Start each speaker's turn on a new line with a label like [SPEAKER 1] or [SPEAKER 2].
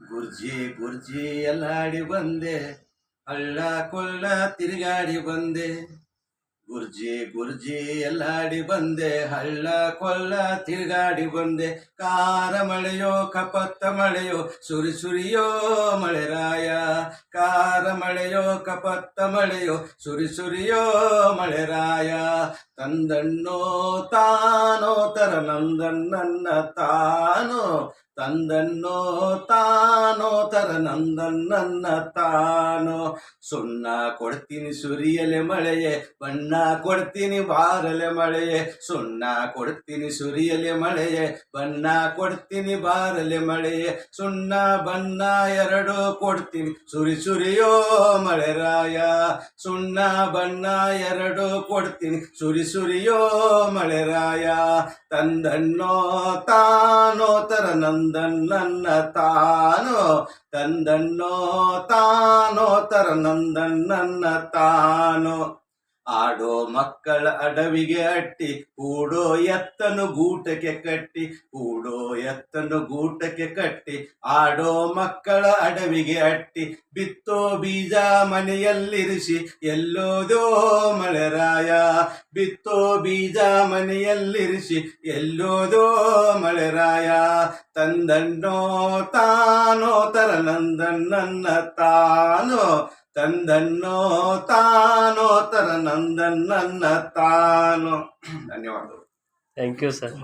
[SPEAKER 1] ಗುರ್ಜಿ ಗುರ್ಜಿ ಎಲ್ಲಾಡಿ ಬಂದೆ, ಹಳ್ಳ ಕೊಳ್ಳ ತಿರುಗಾಡಿ ಬಂದೆ. ಗುರ್ಜಿ ಗುರ್ಜಿ ಎಲ್ಲಾಡಿ ಬಂದೆ, ಹಳ್ಳ ಕೊಳ್ಳ ತಿರುಗಾಡಿ ಬಂದೆ. ಕಾರ ಮಳೆಯೋ, ಕಪತ್ತ ಮಳೆಯೋ, ಸುರಿ ಸುರಿಯೋ ಮಳೆರಾಯ ಕಾರ ಮಳೆಯೋ, ಕಪತ್ತ ಮಳೆಯೋ, ಸುರಿ ಸುರಿಯೋ ಮಳೆರಾಯ ತಂದಣ್ಣೋ ತಾನೋ ತರ ನಂದಣ್ಣನ್ನ ತಾನೋ, ತಂದಣ್ಣೋ ತಾನೋ ತರ ನಂದಣ್ಣನ್ನ ತಾನೋ. ಸುಣ್ಣ ಕೊಡ್ತೀನಿ ಸುರಿಯಲೆ ಮಳೆಯೇ, ಬಣ್ಣ ಕೊಡ್ತೀನಿ ಬಾರಲೆ ಮಳೆಯೇ. ಸುಣ್ಣ ಕೊಡ್ತೀನಿ ಸುರಿಯಲೆ ಮಳೆಯೇ, ಬಣ್ಣ ಕೊಡ್ತೀನಿ ಬಾರಲೆ ಮಳೆಯೇ. ಸುಣ್ಣ ಬಣ್ಣ ಎರಡು ಕೊಡ್ತೀನಿ, ಸುರಿ ಸುರಿಯೋ ಮಳೆರಾಯ ಸುಣ್ಣ ಬಣ್ಣ ಎರಡು ಕೊಡ್ತೀನಿ, ಸುರಿ ಸುರಿಯೋ ಮಳೆರಾಯ ತಂದಣ್ಣೋ ತಾನೋ ತರ ನಂದನ್ನ ತಾನೋ ತಂದಣ್ಣೋ ತಾನೋ ತರ ನಂದನ್ನ ತಾನೋ. ಆಡೋ ಮಕ್ಕಳ ಅಡವಿಗೆ ಅಟ್ಟಿ, ಕೂಡೋ ಎತ್ತನು ಗೂಟಕ್ಕೆ ಕಟ್ಟಿ, ಕೂಡೋ ಎತ್ತನು ಗೂಟಕ್ಕೆ ಕಟ್ಟಿ, ಆಡೋ ಮಕ್ಕಳ ಅಡವಿಗೆ ಅಟ್ಟಿ, ಬಿತ್ತೋ ಬೀಜ ಮನೆಯಲ್ಲಿರಿಸಿ, ಎಲ್ಲೋದೋ ಮಳೆರಾಯ. ಬಿತ್ತೋ ಬೀಜ ಮನೆಯಲ್ಲಿರಿಸಿ, ಎಲ್ಲೋದೋ ಮಳೆರಾಯ. ತಂದನ್ನೋ ತಾನೋ ತರ ನಂದನ್ನ ತಾನೋ ತಂದನ್ನೋ ತಾನೋ ತರ ನಂದನ್ನ ತಾನೋ. ಧನ್ಯವಾದಗಳು.
[SPEAKER 2] Thank you sir